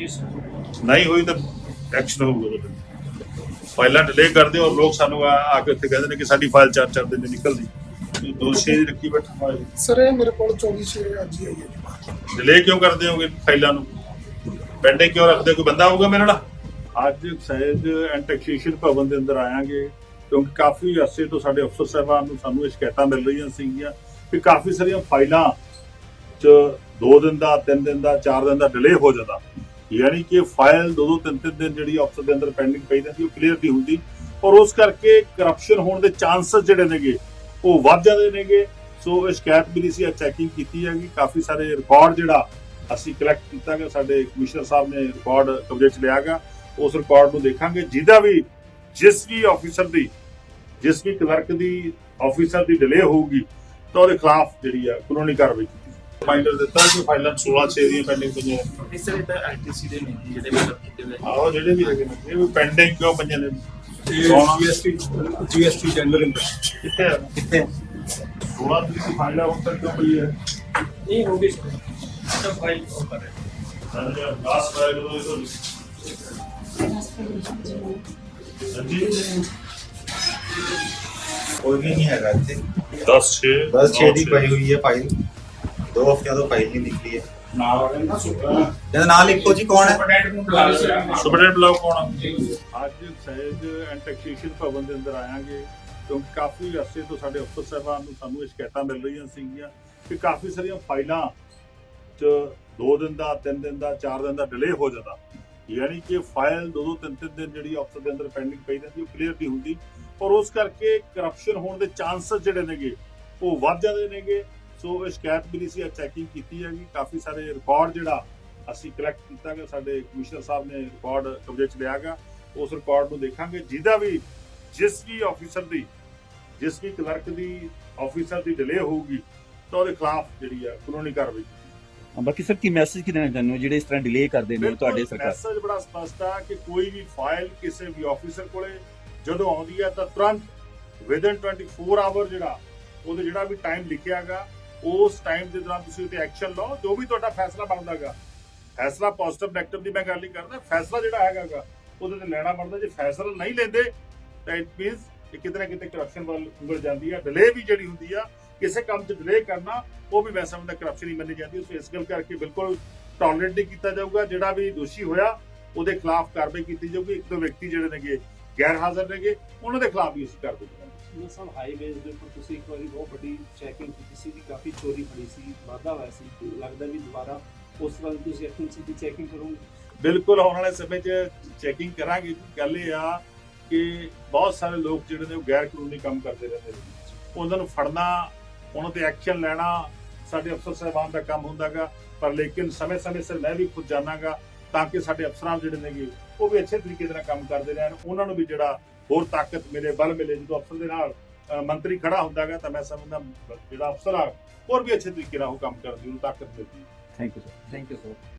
ਜੀ ਨਹੀਂ ਹੋਈ ਤਾਂ ਐਕਸ਼ਨ ਹੋਊਗਾ ਉਹਦੇ ਫਾਈਲਾਂ ਡਿਲੇ ਕਰਦੇ ਔਰ ਲੋਕ ਸਾਨੂੰ ਆ ਆ ਕੇ ਉੱਥੇ ਕਹਿੰਦੇ ਨੇ ਕਿ ਸਾਡੀ ਫਾਈਲ ਚਾਰ ਚਾਰ ਦਿਨ ਨਹੀਂ ਨਿਕਲਦੀ। ਦੋਸ਼ੀ ਦੀ ਰੱਖੀ ਬੈਠਾ ਫਾਈਲ ਸਰ ਇਹ ਮੇਰੇ ਕੋਲ 24 ਛੇ ਅੱਜ ਹੀ ਆਈ ਹੈ ਜੀ। ਡਿਲੇ ਕਿਉਂ ਕਰਦੇ ਹੋਗੇ ਫਾਈਲਾਂ ਨੂੰ? ਪੈਂਡਿੰਗ ਕਿਉਂ ਰੱਖਦੇ ਕੋਈ ਬੰਦਾ ਆਊਗਾ ਮੇਰੇ ਨਾਲ? ਅੱਜ ਸਹਿਜ ਐਂਡ ਟੈਕਸੇਸ਼ਨ ਭਵਨ ਦੇ ਅੰਦਰ ਆਵਾਂਗੇ ਕਿਉਂਕਿ ਕਾਫੀ ਅਰਸੇ ਤੋਂ ਸਾਡੇ ਅਫਸਰ ਸਾਹਿਬਾਨ ਨੂੰ ਸਾਨੂੰ ਇਹ ਸ਼ਿਕਾਇਤਾਂ ਮਿਲ ਰਹੀਆਂ ਸੀਗੀਆਂ ਕਿ ਕਾਫੀ ਸਾਰੀਆਂ ਫਾਈਲਾਂ 'ਚ 2 ਦਿਨ ਦਾ 3 ਦਿਨ ਦਾ 4 ਦਿਨ ਦਾ ਡਿਲੇ ਹੋ ਜਾਂਦਾ। ਯਾਨੀ ਕਿ ਫਾਈਲ ਦੋ ਦੋ ਤਿੰਨ ਤਿੰਨ ਦਿਨ ਜਿਹੜੀ ਅਫਸਰ ਦੇ ਅੰਦਰ ਪੈਂਡਿੰਗ ਪਈ ਰਹਿੰਦੀ, ਉਹ ਕਲੀਅਰ ਨਹੀਂ ਹੁੰਦੀ। ਔਰ ਉਸ ਕਰਕੇ ਕਰਪਸ਼ਨ ਹੋਣ ਦੇ ਚਾਂਸਸ ਜਿਹੜੇ ਨੇਗੇ, ਉਹ ਵੱਧ ਜਾਂਦੇ ਨੇਗੇ। ਸੋ ਇਹ ਸ਼ਿਕਾਇਤ ਮਿਲੀ ਸੀ ਚੈਕਿੰਗ ਕੀਤੀ ਹੈਗੀ। ਕਾਫੀ ਸਾਰੇ ਰਿਕਾਰਡ ਜਿਹੜਾ ਅਸੀਂ ਕਲੈਕਟ ਕੀਤਾ ਗਿਆ ਸਾਡੇ ਕਮਿਸ਼ਨਰ ਸਾਹਿਬ ਨੇ ਰਿਕਾਰਡ ਕਬਜ਼ੇ 'ਚ ਲਿਆ ਗਾ ਉਸ ਰਿਕਾਰਡ ਨੂੰ ਦੇਖਾਂਗੇ। ਜਿਹਦਾ ਵੀ, ਜਿਸ ਵੀ ਆਫੀਸਰ ਦੀ, ਜਿਸ ਵੀ ਕਲਰਕ ਦੀ ਆਫੀਸਰ ਦੀ ਡਿਲੇ ਹੋਊਗੀ, ਤਾਂ ਉਹਦੇ ਖਿਲਾਫ ਜਿਹੜੀ ਆ ਕਾਨੂੰਨੀ ਕਾਰਵਾਈ ਕੀਤੀ ਰਿਮਾਈਂਡਰ ਦਿੱਤਾ ਕਿ ਫਾਈਲਾਂ 16 6 ਦੀਆਂ ਪੈਂਡਿੰਗ ਪਈਆਂ ਨੇ। ਇਸ ਤਰ੍ਹਾਂ ਤਾਂ ਆਈਟੀਸੀ ਦੇ ਨੇ ਜੀ, ਜਿਹੜੇ ਮਤਲਬ ਕੀਤੇ ਹੋਏ ਆਹੋ ਜਿਹੜੇ ਵੀ ਹੈਗੇ ਨੇ ਇਹ ਵੀ ਪੈਂਡਿੰਗ ਕਿਉਂ ਪਈਆਂ ਨੇ ਜੀਐਸਟੀ ਜੀਐਸਟੀ ਜਨਰਲ ਕਿੱਥੇ ਆ ਕਿੱਥੇ 16 ਦੀ ਫਾਈਲਾਂ ਹੁਣ ਤੱਕ ਕਿਉਂ ਪਈ ਹੈ ਨਹੀਂ ਹੋ ਗਈ ਸਰ ਫਾਈਲ ਉਹ ਕਰ ਰਹੇ 10 ਫਾਈਲ ਉਹ ਤੋਂ ਹਾਂਜੀ ਕੋਈ ਵੀ ਨਹੀਂ ਹੈਗਾ ਇੱਥੇ 10 6 ਬਸ 6 ਦੀ ਪਈ ਹੋਈ ਹੈ ਫਾਈਲ ਦੋ ਹਫ਼ਤਿਆਂ ਤੋਂ ਫਾਈਲ ਨਹੀਂ ਨਿਕਲੀ ਹੈ। ਨਾਲ ਵਾਲੇ ਨਾ ਸੁਪਰ ਜਦ ਨਾਲ ਲਿਖੋ ਜੀ ਕੌਣ ਹੈ? ਸੁਪਰਡੈਂਟ ਨੂੰ ਬੁਲਾ ਲਓ ਸਰ ਸੁਪਰਡੈਂਟ ਬਲਾਕ ਕੌਣ ਆ? ਅੱਜ ਸਹਿਜ ਐਂਡ ਟੈਕਸੇਸ਼ਨ ਭਵਨ ਦੇ ਅੰਦਰ ਆਵਾਂਗੇ ਕਿਉਂਕਿ ਕਾਫੀ ਅਰਸੇ ਤੋਂ ਸਾਡੇ ਅਫਸਰ ਸਾਹਿਬਾਨ ਨੂੰ ਸਾਨੂੰ ਇਹ ਸ਼ਿਕਾਇਤਾਂ ਮਿਲ ਰਹੀਆਂ ਸੀਗੀਆਂ ਕਿ ਕਾਫੀ ਸਾਰੀਆਂ ਫਾਈਲਾਂ 'ਚ 2 ਦਿਨ ਦਾ 3 ਦਿਨ ਦਾ 4 ਦਿਨ ਦਾ ਡਿਲੇ ਹੋ ਜਾਂਦਾ। ਯਾਨੀ ਕਿ ਫਾਈਲ ਦੋ ਦੋ ਤਿੰਨ ਤਿੰਨ ਦਿਨ ਜਿਹੜੀ ਅਫਸਰ ਦੇ ਅੰਦਰ ਪੈਂਡਿੰਗ ਪਈ ਰਹਿੰਦੀ ਉਹ ਕਲੀਅਰ ਨਹੀਂ ਹੁੰਦੀ। ਔਰ ਉਸ ਕਰਕੇ ਕਰਪਸ਼ਨ ਹੋਣ ਦੇ ਚਾਂਸਸ ਜਿਹੜੇ ਨੇਗੇ ਉਹ ਵੱਧ ਜਾਂਦੇ ਨੇਗੇ। ਸੋ ਇਹ ਸ਼ਿਕਾਇਤ ਮਿਲੀ ਸੀ ਚੈਕਿੰਗ ਕੀਤੀ ਹੈਗੀ। ਕਾਫੀ ਸਾਰੇ ਰਿਕਾਰਡ ਜਿਹੜਾ ਅਸੀਂ ਕਲੈਕਟ ਕੀਤਾ ਗਿਆ ਸਾਡੇ ਕਮਿਸ਼ਨਰ ਸਾਹਿਬ ਨੇ ਰਿਕਾਰਡ ਕਬਜ਼ੇ 'ਚ ਲਿਆ ਗਾ ਉਸ ਰਿਕਾਰਡ ਨੂੰ ਦੇਖਾਂਗੇ। ਜਿਹਦਾ ਵੀ ਜਿਸ ਵੀ ਆਫੀਸਰ ਦੀ ਜਿਸ ਵੀ ਕਲਰਕ ਦੀ ਆਫੀਸਰ ਦੀ ਡਿਲੇ ਹੋਊਗੀ ਤਾਂ ਉਹਦੇ ਖਿਲਾਫ ਜਿਹੜੀ ਆ ਕਾਨੂੰਨੀ ਕਾਰਵਾਈ ਬਾਕੀ ਸਰ ਕੀ ਮੈਸੇਜ ਕੀ ਦੇਣਾ ਚਾਹੁੰਦੇ ਹੋ? ਜਿਹੜੇ ਇਸ ਤਰ੍ਹਾਂ ਡਿਲੇ ਕਰਦੇ ਨੇ ਤੁਹਾਡੇ ਸਰਕਾਰ ਮੈਸੇਜ ਬੜਾ ਸਪਸ਼ਟ ਆ ਕਿ ਕੋਈ ਵੀ ਫਾਈਲ ਕਿਸੇ ਵੀ ਆਫੀਸਰ ਕੋਲੇ ਜਦੋਂ ਆਉਂਦੀ ਹੈ ਤਾਂ ਤੁਰੰਤ ਵਿਦਨ 24 ਆਵਰ ਜਿਹੜਾ ਉਹਦੇ ਜਿਹੜਾ ਵੀ ਟਾਈਮ ਲਿਖਿਆਗਾ ਉਸ ਟਾਈਮ ਦੇ ਦੌਰਾਨ ਤੁਸੀਂ ਉਹਤੇ ਐਕਸ਼ਨ ਲਓ, ਜੋ ਵੀ ਤੁਹਾਡਾ ਫੈਸਲਾ ਬਣਦਾਗਾ। ਫੈਸਲਾ ਪੋਜ਼ਿਟਿਵ ਨੈਗੇਟਿਵ ਦੀ ਮੈਂ ਗੱਲ ਨਹੀਂ ਕਰਦਾ, ਫੈਸਲਾ ਜਿਹੜਾ ਹੈਗਾਗਾ, ਉਹਦੇ ਤੇ ਲੈਣਾ ਬਣਦਾ। ਜੇ ਫੈਸਲਾ ਨਹੀਂ ਲੈਂਦੇ, ਤਾਂ ਇਟ ਮੀਨਸ ਕਿ ਕਿਤੇ ਨਾ ਕਿਤੇ ਕਰਪਸ਼ਨ ਵੱਲ ਉਂਗਲ ਜਾਂਦੀ ਆ ਡਿਲੇ ਵੀ ਜਿਹੜੀ ਹੁੰਦੀ ਆ, ਕਿਸੇ ਕੰਮ 'ਚ ਡਿਲੇ ਕਰਨਾ, ਉਹ ਵੀ ਮੈਂ ਸਮਝਦਾ ਕਰਪਸ਼ਨ ਹੀ ਮੰਨੀ ਜਾਂਦੀ ਸੋ ਇਸ ਗੱਲ ਕਰਕੇ ਬਿਲਕੁਲ ਟੋਲਰੇਟ ਨਹੀਂ ਕੀਤਾ ਜਾਊਗਾ। ਜਿਹੜਾ ਵੀ ਦੋਸ਼ੀ ਹੋਇਆ, ਉਹਦੇ ਖਿਲਾਫ ਕਾਰਵਾਈ ਕੀਤੀ ਜਾਊਗੀ। ਇੱਕ ਦੋ ਵਿਅਕਤੀ ਜਿਹੜੇ ਨੇਗੇ, ਗੈਰ ਹਾਜ਼ਰ ਨੇਗੇ, ਉਹਨਾਂ ਦੇ ਖਿਲਾਫ ਵੀ ਅਸੀਂ ਕਾਰਵਾਈ ਕਰਾਂਗੇ ਸਰ ਹਾਈਵੇਜ਼ ਦੇ ਉੱਪਰ ਤੁਸੀਂ ਇੱਕ ਵਾਰੀ ਬਹੁਤ ਵੱਡੀ ਚੈਕਿੰਗ ਕੀਤੀ ਸੀ ਜੀ ਕਾਫੀ ਚੋਰੀ ਫੜੀ ਸੀ, ਵਾਧਾ ਹੋਇਆ ਸੀ, ਲੱਗਦਾ ਵੀ ਦੁਬਾਰਾ ਉਸ ਤਰ੍ਹਾਂ ਤੁਸੀਂ ਐਕਸ਼ਨ ਦੀ ਚੈਕਿੰਗ ਕਰੋਗੇ। ਬਿਲਕੁਲ, ਆਉਣ ਵਾਲੇ ਸਮੇਂ 'ਚ ਚੈਕਿੰਗ ਕਰਾਂਗੇ। ਗੱਲ ਇਹ ਆ ਕਿ ਬਹੁਤ ਸਾਰੇ ਲੋਕ ਜਿਹੜੇ ਨੇ ਉਹ ਗੈਰ ਕਾਨੂੰਨੀ ਕੰਮ ਕਰਦੇ ਰਹਿੰਦੇ ਨੇ। ਉਹਨਾਂ ਨੂੰ ਫੜਨਾ, ਉਹਨਾਂ ਤੇ ਐਕਸ਼ਨ ਲੈਣਾ, ਸਾਡੇ ਅਫਸਰ ਸਾਹਿਬਾਨ ਦਾ ਕੰਮ ਹੁੰਦਾਗਾ, ਪਰ ਲੇਕਿਨ ਸਮੇਂ-ਸਮੇਂ ਸਿਰ ਮੈਂ ਵੀ ਖੁਦ ਜਾਣਾਗਾ ਤਾਂ ਕਿ ਸਾਡੇ ਅਫਸਰਾਂ ਜਿਹੜੇ ਨੇਗੇ ਉਹ ਵੀ ਅੱਛੇ ਤਰੀਕੇ ਦੇ ਨਾਲ ਕੰਮ ਕਰਦੇ ਰਹਿਣ। ਉਹਨਾਂ ਨੂੰ ਵੀ ਜਿਹੜਾ ਹੋਰ ਤਾਕਤ ਮਿਲੇ, ਬਲ ਮਿਲੇ, ਜਦੋਂ ਅਫਸਰ ਦੇ ਨਾਲ ਮੰਤਰੀ ਖੜਾ ਹੁੰਦਾਗਾ ਤਾਂ ਮੈਂ ਸਮਝਦਾ ਜਿਹੜਾ ਅਫਸਰ ਆ, ਹੋਰ ਵੀ ਅੱਛੇ ਤਰੀਕੇ ਨਾਲ ਉਹ ਕੰਮ ਕਰਦੀ, ਉਹਨੂੰ ਤਾਕਤ ਮਿਲਦੀ thank you sir thank you sir